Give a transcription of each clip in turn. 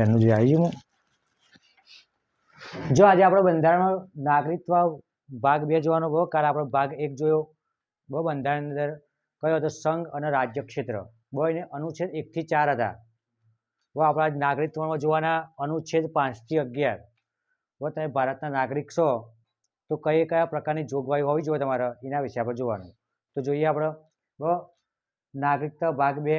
એનું જે આવી ગયું જો આજે આપણો બંધારણમાં નાગરિકત્વ ભાગ બે જોવાનો બહુ કાલે આપણો ભાગ એક જોયો. બહુ બંધારણ અંદર કયો હતો? સંઘ અને રાજ્ય ક્ષેત્ર. બહુ એને અનુચ્છેદ એકથી ચાર હતા. બહુ આપણા નાગરિકત્વમાં જોવાના અનુચ્છેદ પાંચથી અગિયાર. બહુ તમે ભારતના નાગરિક છો, તો કઈ કયા પ્રકારની જોગવાઈ હોવી જોઈએ તમારે? એના વિશે આપણે જોવાનું. તો જોઈએ આપણે. બહુ નાગરિકતા ભાગ બે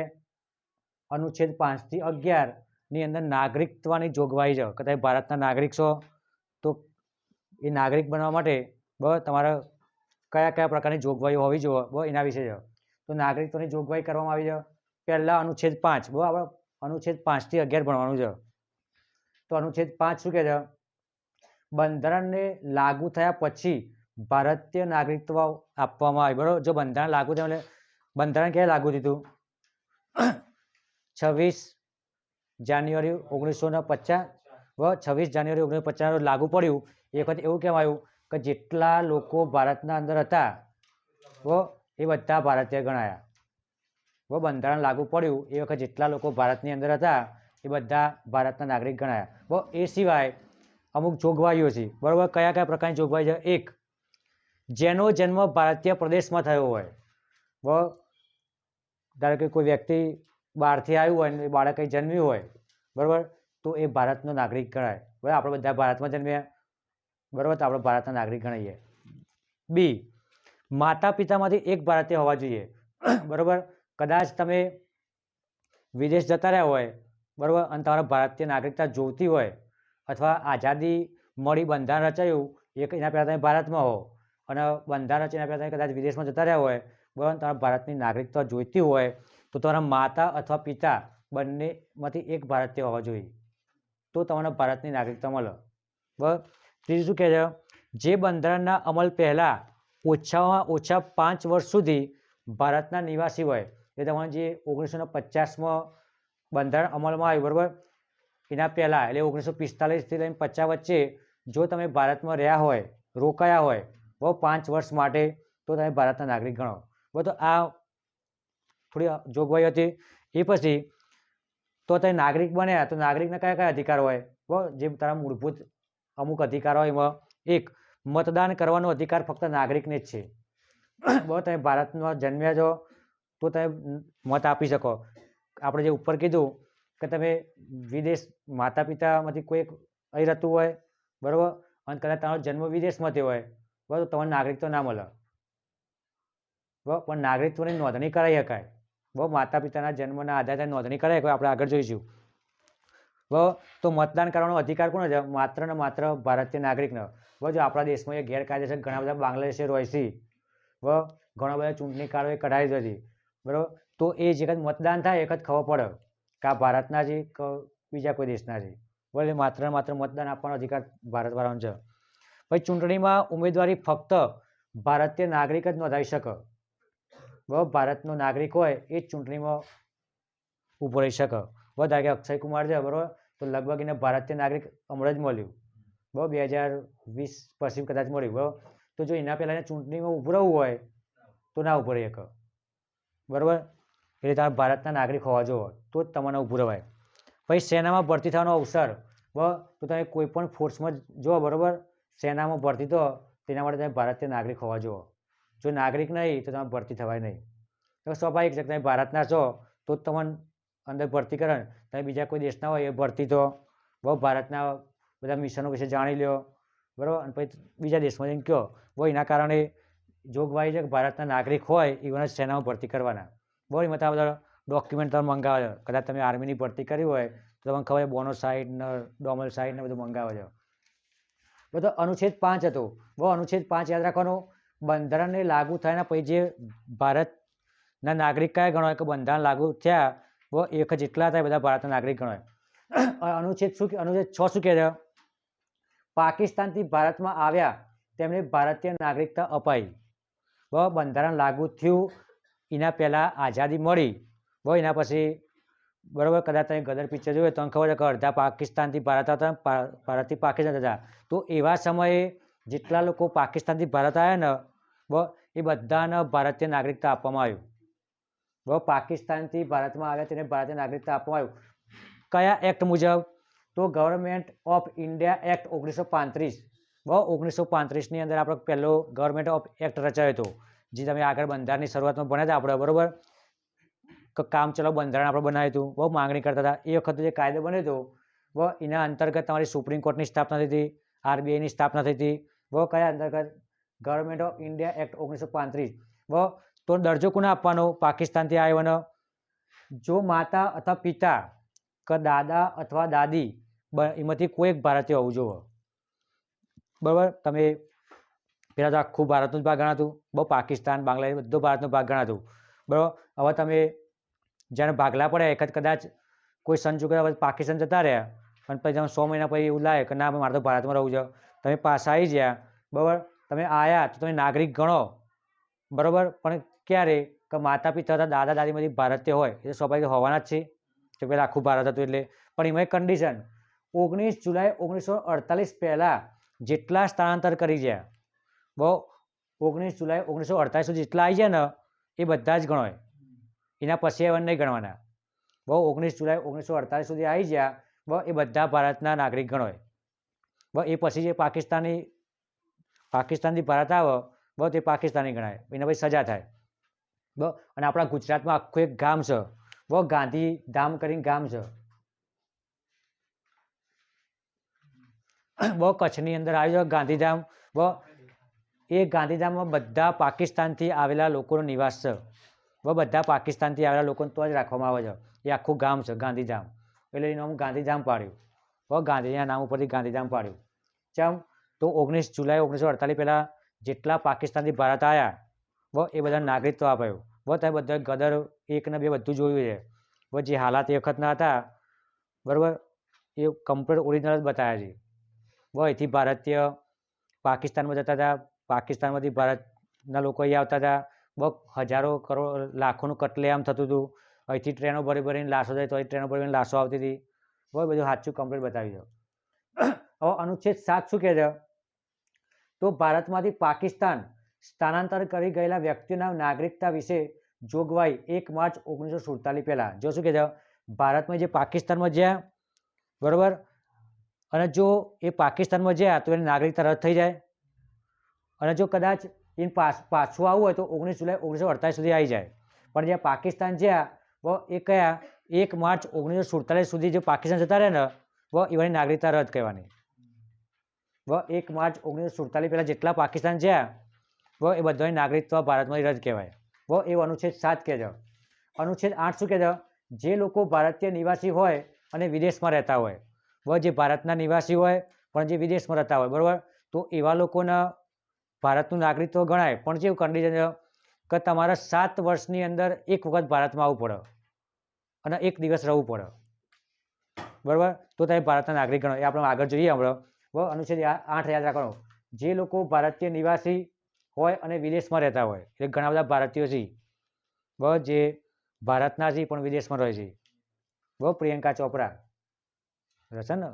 અનુચ્છેદ પાંચથી અગિયારની અંદર નાગરિકત્વની જોગવાઈ છે કે તમે ભારતના નાગરિક છો, તો એ નાગરિક બનવા માટે બરાબર તમારે કયા કયા પ્રકારની જોગવાઈઓ હોવી જોઈએ બરાબર એના વિશે છે તો નાગરિકત્વની જોગવાઈ કરવામાં આવી છે પહેલાં અનુચ્છેદ પાંચ બરાબર અનુચ્છેદ પાંચથી અગિયાર ભણવાનું છે તો અનુચ્છેદ પાંચ શું કહે છે બંધારણને લાગુ થયા પછી ભારતીય નાગરિકત્વ આપવામાં આવે બરાબર? જો બંધારણ લાગુ થયા એટલે બંધારણ ક્યારે લાગુ થયું છવ્વીસ જાન્યુઆરી ઓગણીસો ને પચાસ બરાબર છવ્વીસ જાન્યુઆરી ઓગણીસો પચાસ લાગુ પડ્યું. એ વખત એવું કહેવાયું કે જેટલા લોકો ભારતના અંદર હતા બરાબર એ બધા ભારતીય ગણાયા. વ બંધારણ લાગુ પડ્યું એ વખત જેટલા લોકો ભારતની અંદર હતા એ બધા ભારતના નાગરિક ગણાયા. બરાબર એ સિવાય અમુક જોગવાઈઓ છે. બરાબર, કયા કયા પ્રકારની જોગવાઈ છે? એક, જેનો જન્મ ભારતીય પ્રદેશમાં થયો હોય. બરાબર ધારો કે કોઈ વ્યક્તિ બહારથી આવ્યું હોય અને બાળક જન્મ્યું હોય, બરાબર? તો એ ભારતનો નાગરિક ગણાય. બરાબર? આપણે બધા ભારતમાં જન્મ્યા. બરાબર? તો આપણે ભારતના નાગરિક ગણાઈએ. બી માતા પિતામાંથી એક ભારતીય હોવા જોઈએ. બરાબર? કદાચ તમે વિદેશ જતા રહ્યા હોય, બરાબર? અને તમારા ભારતીય નાગરિકતા જોઈતી હોય, અથવા આઝાદી મળી બંધારણ રચાયું, એક એના પહેલાં તમે ભારતમાં હો, અને બંધારણ રચાય એના પહેલાં તમે કદાચ વિદેશમાં જતા રહ્યા હોય બરાબર? તમારા ભારતની નાગરિકતા જોઈતી હોય, તો તમારા માતા અથવા પિતા બંનેમાંથી એક ભારતીય હોવા જોઈએ. તો તમને ભારતની નાગરિકતા મળે. બરાબર? ત્રીજું શું કહે છે? જે બંધારણના અમલ પહેલાં ઓછામાં ઓછા પાંચ વર્ષ સુધી ભારતના નિવાસી હોય, એ તમારે જે ઓગણીસો પચાસમાં બંધારણ અમલમાં આવ્યું, બરાબર? એના પહેલાં, એટલે ઓગણીસો પિસ્તાલીસથી લઈને પચાસ વચ્ચે, જો તમે ભારતમાં રહ્યા હોય, રોકાયા હોય બહુ પાંચ વર્ષ માટે, તો તમે ભારતના નાગરિક ગણો. તો આ થોડી જોગવાઈ હતી. એ પછી તો તે નાગરિક બન્યા, તો નાગરિકના કયા કયા અધિકાર હોય? જે તારા મૂળભૂત અમુક અધિકાર હોય એમાં એક, મતદાન કરવાનો અધિકાર ફક્ત નાગરિકને જ છે. બરાબર તમે ભારતમાં જન્મ્યા છો, તો તમે મત આપી શકો. આપણે જે ઉપર કીધું કે તમે વિદેશ માતા પિતામાંથી કોઈ અહીં રહેતું હોય, બરાબર? અને કદાચ તમારો જન્મ વિદેશમાંથી હોય, બરાબર? તો નાગરિક તો ના મળે. પણ નાગરિકત્વની નોંધણી કરાવી શકાય. બ માતા પિતાના જન્મના આધારે નોંધણી કરાવી શકાય, આપણે આગળ જોઈશું. બ તો મતદાન કરવાનો અધિકાર કોનો છે? માત્ર ને માત્ર ભારતીય નાગરિકનો. બરાબર જો આપણા દેશમાં એ ગેરકાયદેસર ઘણા બધા બાંગ્લાદેશી છે બરાબર ઘણા બધા ચૂંટણી કાર્ડો એ કઢાવી હતી બરાબર? તો એ જે વખત મતદાન થાય, એ વખત ખબર પડે કે આ ભારતના છે કે બીજા કોઈ દેશના છે. એ માત્ર માત્ર મતદાન આપવાનો અધિકાર ભારતવાળાનો છે. પછી ચૂંટણીમાં ઉમેદવારી ફક્ત ભારતીય નાગરિક જ નોંધાવી શકે. ભારતનો નાગરિક હોય એ જ ચૂંટણીમાં ઊભો રહી શકે. બરાબર ધારો કે અક્ષય કુમાર છે, બરાબર? તો લગભગ એને ભારતીય નાગરિક હમણાં જ મળ્યું. બરાબર બે હજાર વીસ પછી કદાચ મળ્યું, બરાબર? તો જો એના પહેલાં ચૂંટણીમાં ઊભું રહેવું હોય, તો ના ઊભું રહી શકે. બરાબર? એટલે તમારે ભારતના નાગરિક હોવા જોઈએ, તો જ તમને ઊભું રહેવાય. પછી સેનામાં ભરતી થવાનો અવસર. બરાબર તો તમે કોઈ પણ ફોર્સમાં જો બરાબર? સેનામાં ભરતી તો તેના માટે તમે ભારતીય નાગરિક હોવા જોઈએ. જો નાગરિક નહીં, તો તમારે ભરતી થવાય નહીં. તો સ્વાભાવિક છે તમે ભારતના છો, તો જ તમને અંદર ભરતી કરે તમે બીજા કોઈ દેશના હોય, એ ભરતી તો બહુ ભારતના બધા મિશનો વિશે જાણી લ્યો. બરાબર? અને પછી બીજા દેશમાં જઈને કહો. બહુ એના કારણે જોગવાઈ છે કે ભારતના નાગરિક હોય એવાને સેનામાં ભરતી કરવાના. બહુ એમાં તમે બધા ડોક્યુમેન્ટ તમે મંગાવે છો કદાચ તમે આર્મીની ભરતી કરી હોય, તો તમને ખબર બોનો સાઇડ ને ડોમલ સાઇડ ને બધું મંગાવે છો બધો અનુચ્છેદ પાંચ હતો. બહુ અનુચ્છેદ પાંચ યાદ રાખવાનું. બંધારણને લાગુ થયાના પછી જે ભારતના નાગરિક કયા ગણાય કે બંધારણ લાગુ થયા એક જેટલા થાય બધા ભારતના નાગરિક ગણાય અનુચ્છેદ શું અનુચ્છેદ છ શું કહે છે? પાકિસ્તાનથી ભારતમાં આવ્યા તેમને ભારતીય નાગરિકતા અપાઈ. બરાબર બંધારણ લાગુ થયું, એના પહેલાં આઝાદી મળી. બરાબર એના પછી બરાબર કદાચ તમે ગદર પિક્ચર જોયું તો ખબર છે કે અડધા પાકિસ્તાનથી ભારત હતા ભારતથી પાકિસ્તાન હતા તો એવા સમયે જેટલા લોકો પાકિસ્તાનથી ભારત આવ્યા ને, બ, એ બધાને ભારતીય નાગરિકતા આપવામાં આવ્યું. બરાબર પાકિસ્તાનથી ભારતમાં આવ્યા તેને ભારતીય નાગરિકતા આપવામાં આવ્યું. કયા એક્ટ મુજબ? તો ગવર્મેન્ટ ઓફ ઇન્ડિયા એક્ટ ઓગણીસો પાંત્રીસ. બરાબર ઓગણીસો પાંત્રીસની અંદર આપણો પહેલો ગવર્મેન્ટ ઓફ એક્ટ રચાયો હતો, જે તમે આગળ બંધારણની શરૂઆતમાં ભણ્યા હતા આપણે, બરાબર? કામ ચલાવ બંધારણ આપણે બનાવ્યું હતું. બહુ માંગણી કરતા હતા. એ વખતે જે કાયદો બન્યો હતો એના અંતર્ગત તમારી સુપ્રીમ કોર્ટની સ્થાપના થઈ હતી આરબીઆઈની સ્થાપના થઈ હતી બહુ કયા અંતર્ગત? ગવર્મેન્ટ ઓફ ઇન્ડિયા એક્ટ ઓગણીસો પાંત્રીસ. વ, તો દરજ્જો કોને આપવાનો? પાકિસ્તાનથી આવ્યોનો જો માતા અથવા પિતા કે દાદા અથવા દાદી એમાંથી કોઈ એક ભારતીય હોવું જોવો બરાબર? તમે પહેલાં તો આખું ભારતનું જ ભાગ ગણાતું. બહુ પાકિસ્તાન બાંગ્લાદેશ બધું ભારતનો ભાગ ગણાતું. બરાબર? હવે તમે જ્યારે ભાગલા પડે એક જ કદાચ કોઈ સંજોગે હવે પાકિસ્તાન જતા રહ્યા અને પછી તમે સો મહિના પછી એવું લાગે કે ના, મારે તો ભારતમાં રહું છે. તમે પાછા આવી ગયા બરાબર? તમે આયા તો તમે નાગરિક ગણો. બરાબર? પણ ક્યારે? કે માતા પિતા હતા દાદા દાદીમાંથી ભારતીય હોય, એ સ્વાભાવિક હોવાના જ છે. કે પહેલાં આખું ભારત હતું એટલે. પણ એમાં કન્ડિશન ઓગણીસ જુલાઈ ઓગણીસો અડતાલીસ પહેલાં જેટલા સ્થળાંતર કરી ગયા બહુ, ઓગણીસ જુલાઈ ઓગણીસો અડતાલીસ સુધી જેટલા આવી ગયા ને, એ બધા જ ગણોય. એના પછી એવા નહીં ગણવાના. બહુ, ઓગણીસ જુલાઈ ઓગણીસો અડતાલીસ સુધી આવી ગયા બહુ, એ બધા ભારતના નાગરિક ગણોય. એ પછી જે પાકિસ્તાની, પાકિસ્તાનથી ભારત આવે બહુ તે પાકિસ્તાની ગણાય. એને પછી સજા થાય. બ અને આપણા ગુજરાતમાં આખું એક ગામ છે. બહુ ગાંધીધામ કરીને ગામ છે. બહુ કચ્છની અંદર આવ્યો ગાંધીધામ બહુ એ ગાંધીધામમાં બધા પાકિસ્તાનથી આવેલા લોકોનો નિવાસ છે. બધા પાકિસ્તાનથી આવેલા લોકોને તો જ રાખવામાં આવે છે. એ આખું ગામ છે ગાંધીધામ એટલે એનું નામ ગાંધીધામ પાડ્યું. બહુ ગાંધીજીના નામ ઉપરથી ગાંધીધામ પાડ્યું. ચમ તો ઓગણીસ જુલાઈ ઓગણીસો અડતાલીસ પહેલાં જેટલા પાકિસ્તાનથી ભારત આવ્યા વ એ બધા નાગરિકત્વ અપાયું વ તમે બધા ગદર એક ને બે બધું જોયું છે. વ જે હાલાત એ વખતના હતા, બરાબર, એ કમ્પ્લીટ ઓરિજિનલ જ બતાવ્યા છે. વ અહીંથી ભારતીય પાકિસ્તાનમાં જતા હતા, પાકિસ્તાનમાંથી ભારતના લોકો અહીં આવતા હતા, વ હજારો કરોડ, લાખોનું કટલેઆમ થતું હતું. અહીંથી ટ્રેનો ભરી ભરીને લાશો જાય, તો અહીં ટ્રેનો ભરીને લાશો આવતી હતી. બહુ બધું સાચું કમ્પ્લીટ બતાવી છે. હવે અનુચ્છેદ સાત શું કહે છે? તો ભારતમાંથી પાકિસ્તાન સ્થાનાંતર કરી ગયેલા વ્યક્તિના નાગરિકતા વિશે જોગવાઈ એક માર્ચ ઓગણીસો સુડતાલીસ પહેલાં. જો શું કહે છે? ભારતમાં જે પાકિસ્તાનમાં જ્યાં, બરાબર? અને જો એ પાકિસ્તાનમાં જ્યાં તો એની નાગરિકતા રદ થઈ જાય. અને જો કદાચ પાસ પાછું આવવું હોય તો ઓગણીસ જુલાઈ ઓગણીસો અડતાલીસ સુધી આવી જાય. પણ જ્યાં પાકિસ્તાન જ્યાં એ કયા? એક માર્ચ ઓગણીસો સુડતાલીસ સુધી જે પાકિસ્તાન જતા રહે ને એવાની નાગરિકતા રદ કહેવાની બહુ એક માર્ચ ઓગણીસો સુડતાલીસ પહેલાં જેટલા પાકિસ્તાન છે વ એ બધાની નાગરિકત્વ ભારતમાંથી રદ કહેવાય. વ એ અનુચ્છેદ સાત કહે અનુચ્છેદ આઠ શું કહે જે લોકો ભારતીય નિવાસી હોય અને વિદેશમાં રહેતા હોય. વ જે ભારતના નિવાસી હોય પણ જે વિદેશમાં રહેતા હોય, બરાબર? તો એવા લોકોના ભારતનું નાગરિકત્વ ગણાય. પણ જેવું કન્ડિશન કે તમારે સાત વર્ષની અંદર એક વખત ભારતમાં આવવું પડે. અને એક દિવસ રહેવું પડે. બરાબર? તો તમે ભારતના નાગરિક ગણો. એ આપણે આગળ જોઈએ આપણે બરાબર અનુચ્છેદ આઠ યાદ રાખવાનો. જે લોકો ભારતીય નિવાસી હોય અને વિદેશમાં રહેતા હોય, એટલે ઘણા બધા ભારતીયો છે. બ જે ભારતના છે, પણ વિદેશમાં રહે છે. બરાબર પ્રિયંકા ચોપરા રહેશે ને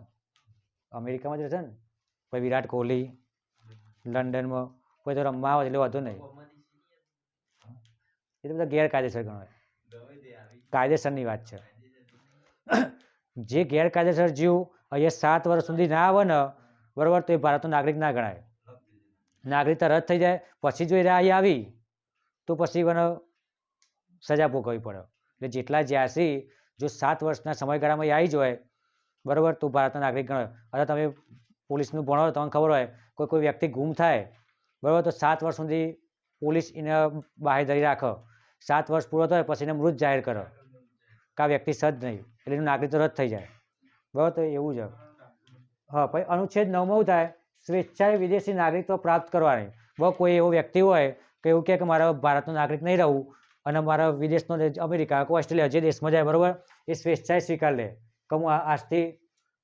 અમેરિકામાં જ રહેશે ને પછી વિરાટ કોહલી? લંડનમાં? કોઈ તો રમવા આવે એટલે વાંધો નહીં. એ તો બધા ગેરકાયદેસર ગણાય. કાયદેસરની વાત છે. જે ગેરકાયદેસર જીવ અહીંયા સાત વર્ષ સુધી ના આવે ને બરાબર? તો એ ભારતનો નાગરિક ના ગણાય. નાગરિકતા રદ થઈ જાય. પછી જો એ રાહી આવી, તો પછી મને સજા ભોગવવી પડે. એટલે જેટલા જ્યાંસી જો સાત વર્ષના સમયગાળામાં એ આવી જ હોય, બરાબર? તો ભારતનો નાગરિક ગણાય. અથવા તમે પોલીસનું ભણો, તમને ખબર હોય, કોઈ કોઈ વ્યક્તિ ગુમ થાય, બરાબર? તો સાત વર્ષ સુધી પોલીસ એને બાહેધરી રાખો. સાત વર્ષ પૂરો થાય, પછી એને મૃત જાહેર કરો. કે આ વ્યક્તિ સજ નહીં. એટલે એનું નાગરિકત્વ રદ થઈ જાય. બરાબર? તો એવું છે હા પછી અનુચ્છેદ નવમો થાય? સ્વેચ્છાએ વિદેશી નાગરિકત્વ પ્રાપ્ત કરવાની. બહુ કોઈ એવો વ્યક્તિ હોય કે એવું કહે કે મારા ભારતનો નાગરિક નહીં રહું અને મારા વિદેશનો અમેરિકા કે ઓસ્ટ્રેલિયા જે દેશમાં જાય, બરાબર? એ સ્વેચ્છાએ સ્વીકાર લે. કે હું આજથી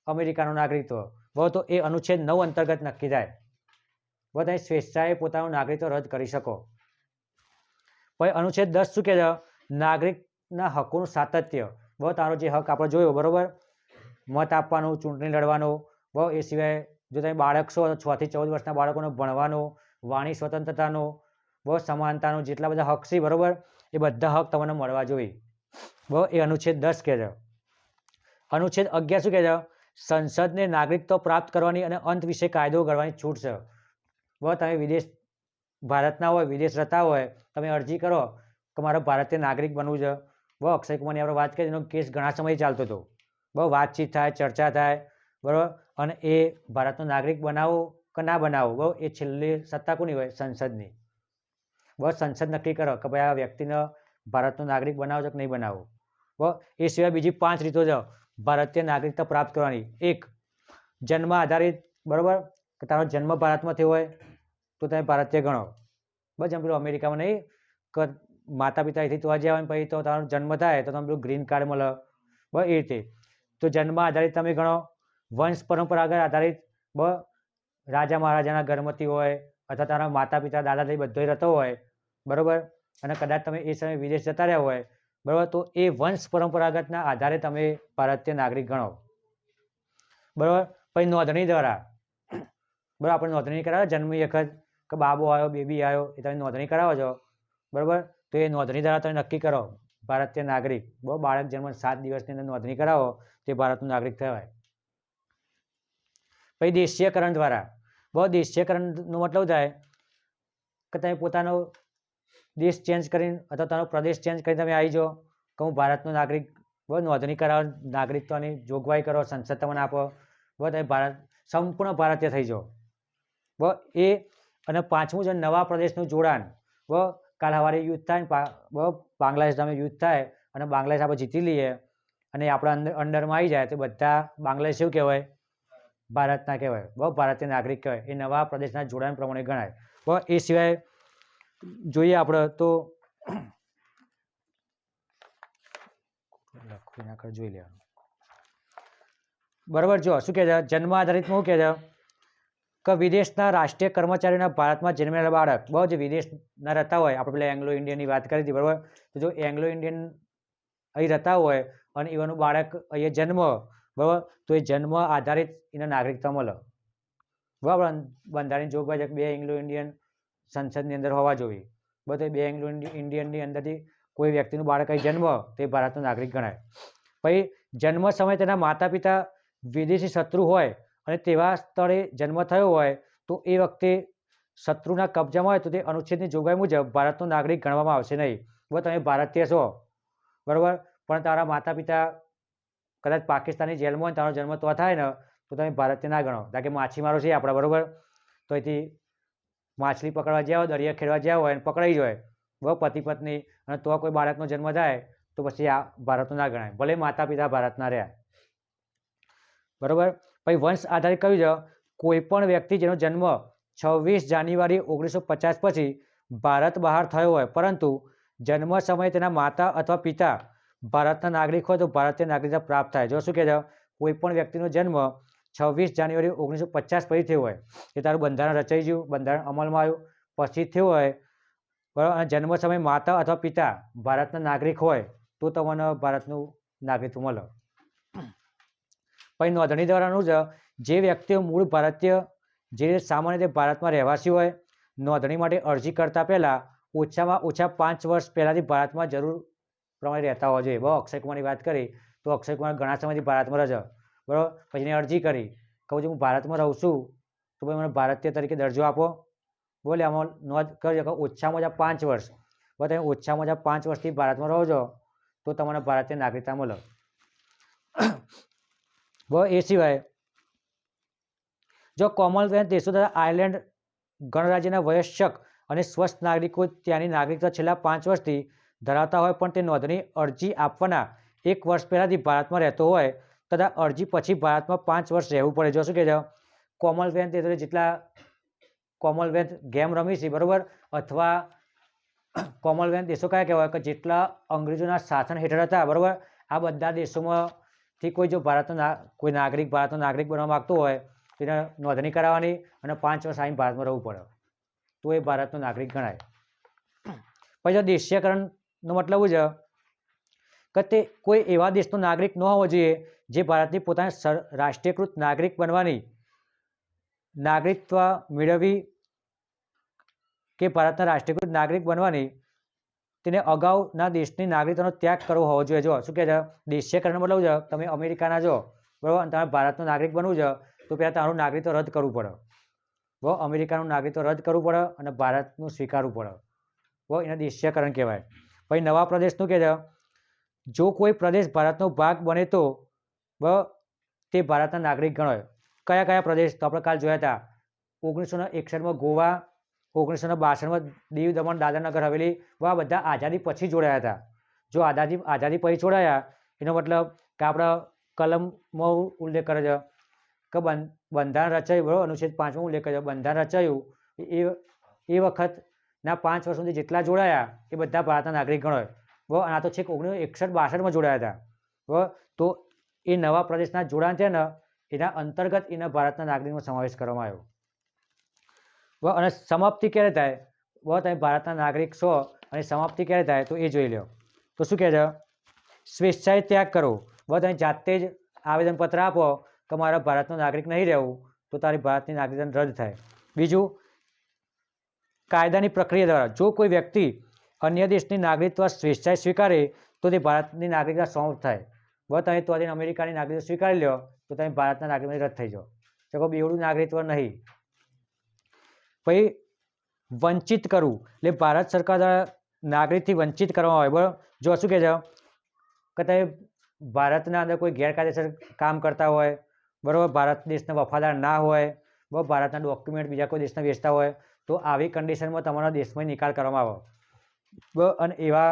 અમેરિકાનું નાગરિકત્વ બહુ તો એ અનુચ્છેદ નવ અંતર્ગત નક્કી થાય. તમે સ્વેચ્છાએ પોતાનું નાગરિકત્વ રદ કરી શકો. પછી અનુચ્છેદ દસ શું કહે છે નાગરિકના હકોનું સાતત્ય. બહુ તારો જે હક આપણે જોયો, બરાબર? મત આપવાનું, ચૂંટણી લડવાનો બરાબર એ સિવાય જો તમે બાળક છો તો છ થી ચૌદ વર્ષના બાળકોને ભણવાનો, વાણી સ્વતંત્રતાનો, બહુ સમાનતાનો, જેટલા બધા હક છે બરોબર, એ બધા હક તમને મળવા જોઈએ. બહુ, એ અનુચ્છેદ દસ કહે છે અનુચ્છેદ અગિયાર શું કહે છે સંસદને નાગરિકત્વ પ્રાપ્ત કરવાની અને અંત વિશે કાયદો ઘડવાની છૂટ છે. બહુ, તમે વિદેશ, ભારતના હોય, વિદેશ રહેતા હોય, તમે અરજી કરો કે મારે ભારતીય નાગરિક બનવું છે. બહુ, અક્ષય કુમારની આપણે વાત કરીએ એનો કેસ ઘણા સમય ચાલતો હતો. બહુ વાતચીત થાય, ચર્ચા થાય, બરાબર? અને એ ભારતનો નાગરિક બનાવો કે ના બનાવો? બહુ, એ છેલ્લી સત્તા કોની હોય? સંસદની. બસ સંસદ નક્કી કરો કે ભાઈ આ વ્યક્તિને ભારતનો નાગરિક બનાવો છો કે નહીં બનાવો? બ એ સિવાય બીજી પાંચ રીતો છે ભારતીય નાગરિકતા પ્રાપ્ત કરવાની. એક, જન્મ આધારિત, બરાબર? કે તારો જન્મ ભારતમાં થયો હોય, તો તમે ભારતીય ગણો બસ જેમ પેલું અમેરિકામાં નહીં, કે માતા પિતા અહીંથી તો જ્યાં આવે પછી તો તારો જન્મ થાય, તો તમે પેલું ગ્રીન કાર્ડ મળે. બસ એ રીતે. તો જન્મ આધારિત તમે ગણો. વંશ પરંપરાગત આધારિત બ, રાજા મહારાજાના ઘરમાંથી હોય અથવા તારા માતા પિતા દાદા દાદી બધો રહેતો હોય, બરાબર? અને કદાચ તમે એ સમયે વિદેશ જતા રહ્યા હોય, બરાબર? તો એ વંશ પરંપરાગતના આધારે તમે ભારતીય નાગરિક ગણો. બરાબર? પછી નોંધણી દ્વારા. બરાબર? આપણે નોંધણી કરાવો, જન્મી વખત કે બાબો આવ્યો, બેબી આવ્યો, એ તમે નોંધણી કરાવો છો. બરાબર? તો એ નોંધણી દ્વારા તમે નક્કી કરો, ભારતીય નાગરિક, બહુ બાળક જન્મ સાત દિવસની અંદર નોંધણી કરાવો, તે ભારતનું નાગરિક કહેવાય. પછી દેશીયકરણ દ્વારા. બહુ દેશીયકરણનો મતલબ થાય કે તમે પોતાનો દેશ ચેન્જ કરીને અથવા તમારો પ્રદેશ ચેન્જ કરીને તમે આવી જાઓ કે હું ભારતનો નાગરિક, બહુ નોંધણી કરાવો, નાગરિકત્વની જોગવાઈ કરો, સંસદ તમને આપો, બહુ તમે ભારત, સંપૂર્ણ ભારતીય થઈ જાઓ. બ એ અને પાંચમું છે નવા પ્રદેશનું જોડાણ. બ કાલ સવારે યુદ્ધ થાય ને બાંગ્લાદેશ સામે યુદ્ધ થાય અને બાંગ્લાદેશ આપણે જીતી લઈએ અને આપણા અંડરમાં આવી જાય તો બધા બાંગ્લાદેશ શું કહેવાય? ભારતના કહેવાય. બહુ ભારતીય નાગરિક કહેવાય. એ નવા પ્રદેશના જોડાણ પ્રમાણે ગણાય. બહુ એ સિવાય જોઈએ આપણે તો જોઈ લેવાનું. બરાબર જો શું કહે છે? જન્મ આધારિતમાં શું કહે છે? કે વિદેશના રાષ્ટ્રીય કર્મચારીઓના ભારતમાં જન્મેલા બાળક. બહુ જ વિદેશના રહેતા હોય. આપણે પેલા એંગ્લો ઇન્ડિયનની વાત કરી હતી, બરાબર? તો જો એંગ્લો ઇન્ડિયન અહીં રહેતા હોય અને એવાનું બાળક અહીંયા જન્મ બરાબર? તો એ જન્મ આધારિત એને નાગરિકતા મળે. બરાબર? બંધારણ જોગવાઈ છે બે એંગ્લો ઇન્ડિયન સંસદની અંદર હોવા જોઈએ. તો બે એંગ્લો ઇન્ડિયનની અંદરથી કોઈ વ્યક્તિનું બાળક અહીં જન્મ, તે ભારતનો નાગરિક ગણાય. પછી જન્મ સમયે તેના માતા પિતા વિદેશી શત્રુ હોય અને તેવા સ્થળે જન્મ થયો હોય, તો એ વખતે શત્રુના કબજામાં હોય તો તે અનુચ્છેદની જોગવાઈ મુજબ ભારતનો નાગરિક ગણવામાં આવશે નહીં. બરાબર? તમે ભારતીય છો. બરાબર? પણ તારા માતા પિતા કદાચ પાકિસ્તાની જેલમાં હોય તારો જન્મ તો થાય ને, તો તમે ભારતીય ના ગણો. કારણ કે માછીમારો છે આપણા બરાબર. તો અહીંથી માછલી પકડવા જ્યાં હોય, દરિયા ખેડવા જ્યાં હોય અને પકડાઈ હોય. બહુ પતિ પત્ની અને તો કોઈ બાળકનો જન્મ થાય, તો પછી આ ભારતનું ના ગણાય. ભલે માતા પિતા ભારતના રહ્યા. બરાબર? પછી વંશ આધારિત કહ્યું છે કોઈ પણ વ્યક્તિ જેનો જન્મ છવ્વીસ જાન્યુઆરી ઓગણીસો પચાસ પછી ભારત બહાર થયો હોય, પરંતુ જન્મ સમયે તેના માતા અથવા પિતા ભારતના નાગરિક હોય તો ભારતીય નાગરિકતા પ્રાપ્ત થાય. જો શું કહે છે કોઈ પણ વ્યક્તિનો જન્મ છવ્વીસ જાન્યુઆરી ઓગણીસો પચાસ પછી થયો હોય. એ તારું બંધારણ રચાઈ ગયું, બંધારણ અમલમાં આવ્યું, પછી થયું હોય. બરાબર? જન્મ સમયે માતા અથવા પિતા ભારતના નાગરિક હોય તો તમને ભારતનું નાગરિકત્વ મળે. પછી નોંધણી દ્વારાનું છે જે વ્યક્તિઓ મૂળ ભારતીય, જે સામાન્ય રીતે ભારતમાં રહેવાસી હોય, નોંધણી માટે અરજી કરતા પહેલાં ઓછામાં ઓછા પાંચ વર્ષ પહેલાંથી ભારતમાં જરૂર પ્રમાણે રહેતા હોવા જોઈએ. બરાબર? અક્ષય કુમારની વાત કરી, તો અક્ષય કુમાર ઘણા સમયથી ભારતમાં છે. બરાબર? પછી એને અરજી કરી. કહું છું, હું ભારતમાં રહું છું, તો ભાઈ મને ભારતીય તરીકે દરજ્જો આપો. બોલે, આમાં નોંધ કરજો કે ઓછામાં ઓછા પાંચ વર્ષ. બરાબર તમે ઓછામાં ઓછા પાંચ વર્ષથી ભારતમાં રહો છો, તો તમને ભારતીય નાગરિકતા મળે બરાબર એ સિવાય, જો કોમનવેલ્થ દેશો તથા આયર્લેન્ડ ગણરાજ્યના વયસ્ક અને સ્વસ્થ નાગરિકો ત્યાંની નાગરિકતા છેલ્લા પાંચ વર્ષથી ધરાવતા હોય પણ તે નોંધણી અરજી આપવાના એક વર્ષ પહેલાંથી ભારતમાં રહેતો હોય તથા અરજી પછી ભારતમાં પાંચ વર્ષ રહેવું પડે. જો શું કહે છે કોમનવેલ્થ એટલે જેટલા કોમનવેલ્થ ગેમ રમી છે, બરાબર? અથવા કોમનવેલ્થ દેશો કયા કહેવાય? કે જેટલા અંગ્રેજોના શાસન હેઠળ હતા, બરાબર? આ બધા દેશોમાંથી કોઈ જો ભારતનો કોઈ નાગરિક ભારતનો નાગરિક બનવા માગતો હોય તેને નોંધણી કરાવવાની અને પાંચ વર્ષ આવીને ભારતમાં રહેવું પડે. તો એ ભારતનો નાગરિક ગણાય. પછી જો દેશીયકરણનો મતલબ જ કે તે કોઈ એવા દેશનો નાગરિક ન હોવો જોઈએ જે ભારતની પોતાની રાષ્ટ્રીયકૃત નાગરિક બનવાની નાગરિકત્વ મેળવી કે ભારતના રાષ્ટ્રીયકૃત નાગરિક બનવાની તેને અગાઉના દેશની નાગરિકતાનો ત્યાગ કરવો હોવો જોઈએ. જો શું કહે છે? દેશીયકરણ મતલબ છે તમે અમેરિકાના જો, બરાબર? અને તમારે ભારતનો નાગરિક બનવું છે, તો પહેલાં તમારું નાગરિકત્વ રદ કરવું પડે. વ અમેરિકાનું નાગરિકત્વ રદ કરવું પડે અને ભારતનું સ્વીકારવું પડે. બરાબર? એને દેશીયકરણ કહેવાય. પછી નવા પ્રદેશનું કહે છે જો કોઈ પ્રદેશ ભારતનો ભાગ બને તો, બ, તે ભારતના નાગરિક ગણાય. કયા કયા પ્રદેશ? તો આપણે કાલ જોયા હતા. ઓગણીસો એકસઠમાં ગોવા, ઓગણીસો બાસઠમાં દીવ દમણ, દાદરાનગર, હવેલી આ બધા આઝાદી પછી જોડાયા હતા. જો આઝાદી આઝાદી પછી જોડાયા, એનો મતલબ કે આપણે કલમમાં ઉલ્લેખ કરે છે કે બંધ, બંધારણ રચાયું, બરાબર? અનુચ્છેદ પાંચમાં ઉલ્લેખ કરે છે, બંધારણ રચાયું. એ એ વખતના પાંચ વર્ષ સુધી જેટલા જોડાયા એ બધા ભારતના નાગરિક ગણાય બરાબર આ તો છેક ઓગણીસો એકસઠ, બાસઠમાં જોડાયા હતા. બરાબર તો એ નવા પ્રદેશના જોડાણ છે ને, એના અંતર્ગત એના ભારતના નાગરિકનો સમાવેશ કરવામાં આવ્યો. વ અને સમાપ્તિ ક્યારે થાય? બરાબર તમે ભારતના નાગરિક છો અને સમાપ્તિ ક્યારે થાય તો એ જોઈ લો તો શું કહે છે? સ્વેચ્છાએ ત્યાગ કરો. બરાબર તમે જાતે જ આવેદનપત્ર આપો કે મારા ભારતનો નાગરિક નહીં રહેવું, તો તારી ભારતની નાગરિકતા રદ થાય. બીજું કાયદાની પ્રક્રિયા દ્વારા જો કોઈ વ્યક્તિ અન્ય દેશની નાગરિકત્વ સ્વેચ્છાએ સ્વીકારે, તો તે ભારતની નાગરિકતા સોંપ થાય. બરાબર તમે તો અમેરિકાની નાગરિકતા સ્વીકારી લો તો તમે ભારતના નાગરિકમાંથી રદ થઈ જાઓ. તો બેવડું નાગરિકત્વ નહીં. પછી વંચિત કરવું, એટલે ભારત સરકાર દ્વારા નાગરિકથી વંચિત કરવામાં આવે. બરાબર? જો શું કહે છે કે તમે ભારતના અંદર કોઈ ગેરકાયદેસર કામ કરતા હોય, બરાબર? ભારત દેશના વફાદાર ના હોય, બરાબર? ભારતના ડોક્યુમેન્ટ બીજા કોઈ દેશના વેચતા હોય તો આવી કન્ડિશનમાં તમારા દેશમાં નિકાલ કરવામાં આવે. અને એવા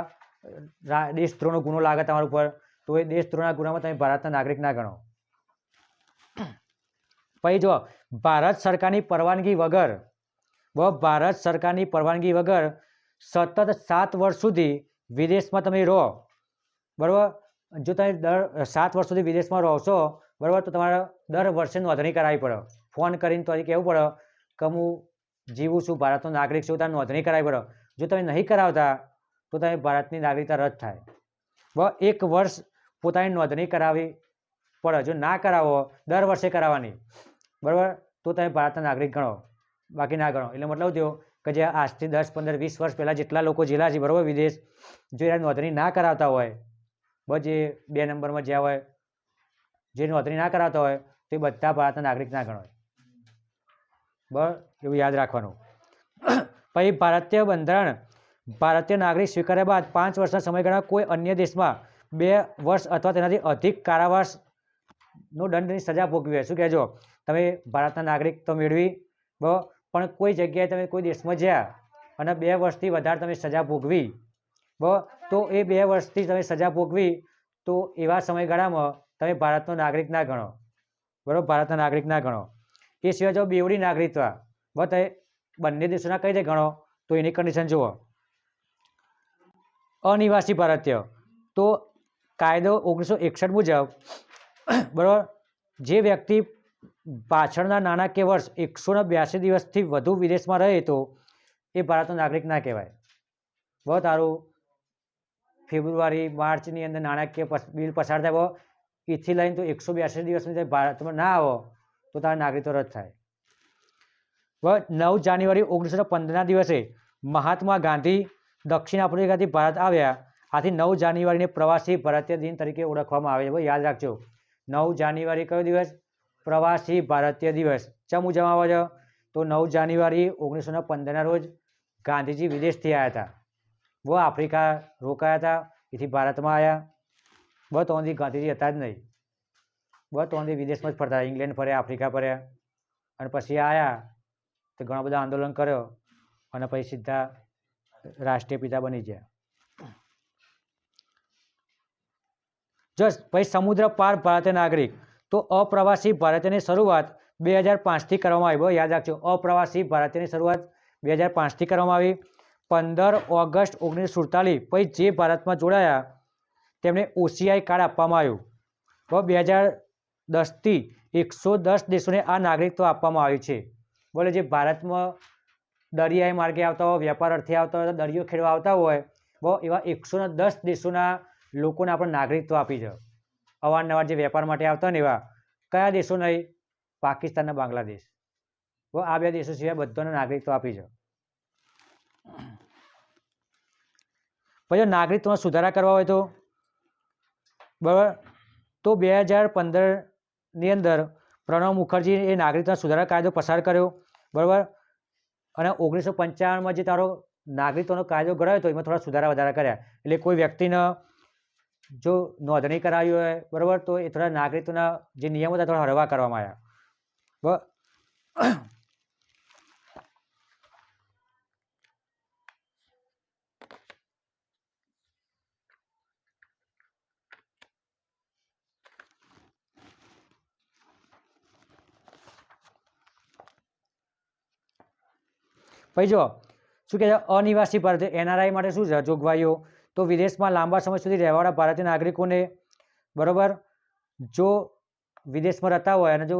દેશદ્રોહનો ગુનો લાગે તમારા ઉપર, તો એ દેશદ્રોહના ગુનામાં તમે ભારતના નાગરિક ના ગણો. પછી જો ભારત સરકારની પરવાનગી વગર, બ, ભારત સરકારની પરવાનગી વગર સતત સાત વર્ષ સુધી વિદેશમાં તમે રહો, બરાબર? જો તમે દર, સાત વર્ષ સુધી વિદેશમાં રહો બરાબર? તો તમારે દર વર્ષે નોંધણી કરાવવી પડે. ફોન કરીને તો કહેવું પડે કે હું જીવું છું, ભારતનો નાગરિક છું ત્યારે નોંધણી કરાવી પડો જો તમે નહીં કરાવતા, તો તમે ભારતની નાગરિકતા રદ થાય. બ, એક વર્ષ પોતાની નોંધણી કરાવી પડે જો ના કરાવો, દર વર્ષે કરાવવાની. બરાબર? તો તમે ભારતના નાગરિક ગણો. બાકી ના ગણો. એટલે મતલબ થયો કે જે આજથી દસ, પંદર, વીસ વર્ષ પહેલાં જેટલા લોકો જેલા છે, બરાબર, વિદેશ, જો એ નોંધણી ના કરાવતા હોય બસ જે બે નંબરમાં જ્યાં હોય, જે નોંધણી ના કરાવતા હોય, તો એ બધા ભારતના નાગરિક ના ગણાય બરાબર એવું યાદ રાખવાનું. પછી ભારતીય બંધારણ, ભારતીય નાગરિક સ્વીકાર્યા બાદ પાંચ વર્ષના સમયગાળા કોઈ અન્ય દેશમાં બે વર્ષ અથવા તેનાથી અધિક કારાવાસનો દંડની સજા ભોગવી શું કહેજો? તમે ભારતના નાગરિક તો મેળવી પણ કોઈ જગ્યાએ તમે કોઈ દેશમાં જ્યાં અને બે વર્ષથી વધારે તમે સજા ભોગવી બરાબર તો એ બે વર્ષથી તમે સજા ભોગવી, તો એવા સમયગાળામાં તમે ભારતનો નાગરિક ના ગણો. બરાબર? ભારતના નાગરિક ના ગણો. એ સિવાય જો બેવડી નાગરિકત્વ તમે બંને દેશોના કઈ રીતે ગણો, તો એની કન્ડિશન જુઓ. અનિવાસી ભારતીય તો કાયદો ઓગણીસો એકસઠ મુજબ, બરાબર, જે વ્યક્તિ પાછળના નાણાકીય વર્ષ એકસો બ્યાસી દિવસથી વધુ વિદેશમાં રહે તો એ ભારતનો નાગરિક ના કહેવાય. બહુ તારું ફેબ્રુઆરી, માર્ચની અંદર નાણાકીય બિલ પસાર થાય. એથી લઈને તો એકસો બ્યાસી દિવસની ભારતમાં ના આવો. તો તારા નાગરિકત્વ રદ થાય. નવ જાન્યુઆરી ઓગણીસો પંદરના દિવસે મહાત્મા ગાંધી દક્ષિણ આફ્રિકાથી ભારત આવ્યા. આથી નવ જાન્યુઆરીને પ્રવાસી ભારતીય દિન તરીકે ઓળખવામાં આવે છે. યાદ રાખજો, નવ જાન્યુઆરી કયો દિવસ? પ્રવાસી ભારતીય દિવસ. ચમ ઉજવવામાં આવે તો નવ જાન્યુઆરી ઓગણીસો પંદરના રોજ ગાંધીજી વિદેશથી આવ્યા હતા. વ આફ્રિકા રોકાયા હતા. એથી ભારતમાં આવ્યા. બ તો ગાંધીજી હતા જ નહીં. બહુ તો સુધી વિદેશમાં જ ફરતા ઇંગ્લેન્ડ ફર્યા, આફ્રિકા ફર્યા અને પછી આવ્યા તો ઘણા બધા આંદોલન કર્યો અને પછી સીધા રાષ્ટ્રીય પિતા બની ગયા. જસ્ટ પછી સમુદ્ર પાર ભારતીય નાગરિક. તો અપ્રવાસી ભારતીયની શરૂઆત બે હજાર પાંચથી કરવામાં આવી. બહુ યાદ રાખજો, અપ્રવાસી ભારતીયની શરૂઆત બે હજાર પાંચથી કરવામાં આવી. પંદર ઓગસ્ટ ઓગણીસો સુડતાલીસ, પછી જે ભારતમાં જોડાયા, તેમને ઓસીઆઈ કાર્ડ આપવામાં આવ્યું. બરાબર બે હજાર દસથી એકસો દસ દેશોને આ નાગરિકત્વ આપવામાં આવ્યું છે. બોલે જે ભારતમાં દરિયાઈ માર્ગે આવતા હોય વ્યાપાર અર્થે આવતા હોય, દરિયો ખેડવા આવતા હોય બહુ એવા એકસો દસ દેશોના લોકોને આપણે નાગરિકત્વ આપી છે. અવારનવાર જે વેપાર માટે આવતા ને એવા, કયા દેશો નહીં? પાકિસ્તાન બાંગ્લાદેશ. બહુ આ બે દેશો સિવાય બધાને નાગરિકત્વ આપી છે. પછી નાગરિકત્વમાં સુધારા કરવા હોય તો? બરાબર. તો બે હજાર પંદરની અંદર પ્રણવ મુખર્જી એ નાગરિકતા સુધારા કાયદો પસાર કર્યો, બરાબર? અને ઓગણીસો પંચાવનમાં જે તારો નાગરિકત્વનો કાયદો ઘડાયો હતો, એમાં થોડા સુધારા વધારા કર્યા. એટલે કોઈ વ્યક્તિને જો નોંધણી કરાવી હોય, બરાબર? તો એ થોડા નાગરિકત્વના જે નિયમો હતા થોડા હળવા કરવામાં આવ્યા. પછી જો શું કહે છે? અનિવાસી ભારતીય એનઆરઆઈ માટે શું છે? જોગવાઈઓ તો વિદેશમાં લાંબા સમય સુધી રહેવાવાળા ભારતીય નાગરિકોને, બરાબર? જો વિદેશમાં રહેતા હોય અને જો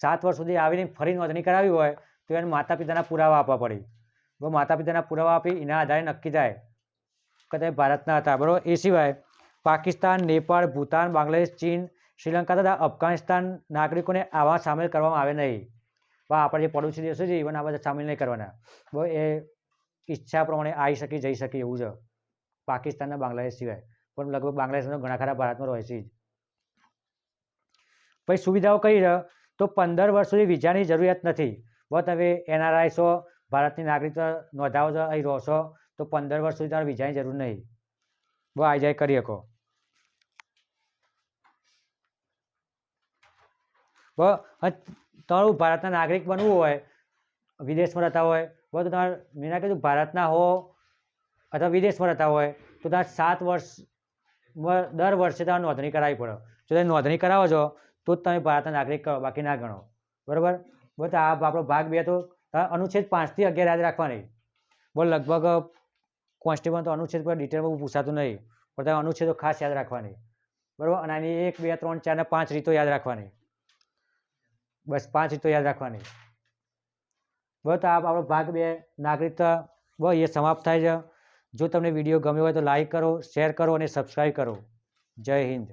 સાત વર્ષ સુધી આવીને ફરી નોંધણી કરાવી હોય, તો એને માતા પિતાના પુરાવા આપવા પડે. જો માતા પિતાના પુરાવા આપી એના આધારે નક્કી થાય કે તમે ભારતના હતા. બરાબર? એ સિવાય પાકિસ્તાન, નેપાળ, ભૂતાન, બાંગ્લાદેશ, ચીન, શ્રીલંકા તથા અફઘાનિસ્તાન નાગરિકોને આવા સામેલ કરવામાં આવે નહીં. વા આપણે જે પડોશી દેશો છે ઇવન બધા સામેલ નહીં કરવાના. એ ઈચ્છા પ્રમાણે આવી શકે, જઈ શકે એવું છે. પાકિસ્તાનના બાંગ્લાદેશ સિવાય. પણ લગભગ બાંગ્લાદેશનો ઘણા ખરા ભારતમાં રહે છે પછી સુવિધાઓ કઈ છે? તો પંદર વર્ષ સુધી વિઝાની જરૂરિયાત નથી. બહુ તમે એનઆરઆઈ છો, ભારતની નાગરિકતા નોંધાવો છો, અહીં રહો છો, તો પંદર વર્ષ સુધી તમારે વિઝાની જરૂર નહીં. બહુ આવી જાય, કરી શકો. બરાબર તમારું ભારતના નાગરિક બનવું હોય, વિદેશમાં રહેતા હોય બરાબર તમારે મેં ના કીધું ભારતના હો અથવા વિદેશમાં રહેતા હોય, તો તમારે સાત વર્ષ દર વર્ષે તમારે નોંધણી કરાવવી પડે. જો તમે નોંધણી કરાવો છો, તો જ તમે ભારતના નાગરિક કરો બાકી ના ગણો. બરાબર? બસ આ આપણો ભાગ બે તો અનુચ્છેદ પાંચથી અગિયાર યાદ રાખવાની. બોલ લગભગ કોન્સ્ટેબલ તો અનુચ્છેદ પર ડિટેલમાં પૂછાતું નહીં, પણ તમે અનુચ્છેદો ખાસ યાદ રાખવાની. બરાબર? અને આની એક, બે, ત્રણ, ચાર ને પાંચ રીતો યાદ રાખવાની. બસ પાંચ રીતો યાદ રાખવાની. બસ આ આપણો ભાગ બે નાગરિકતા બસ એ સમાપ્ત થાય છે. જો તમને વીડિયો ગમ્યો હોય તો લાઈક કરો શેર કરો અને સબસ્ક્રાઈબ કરો. જય હિન્દ.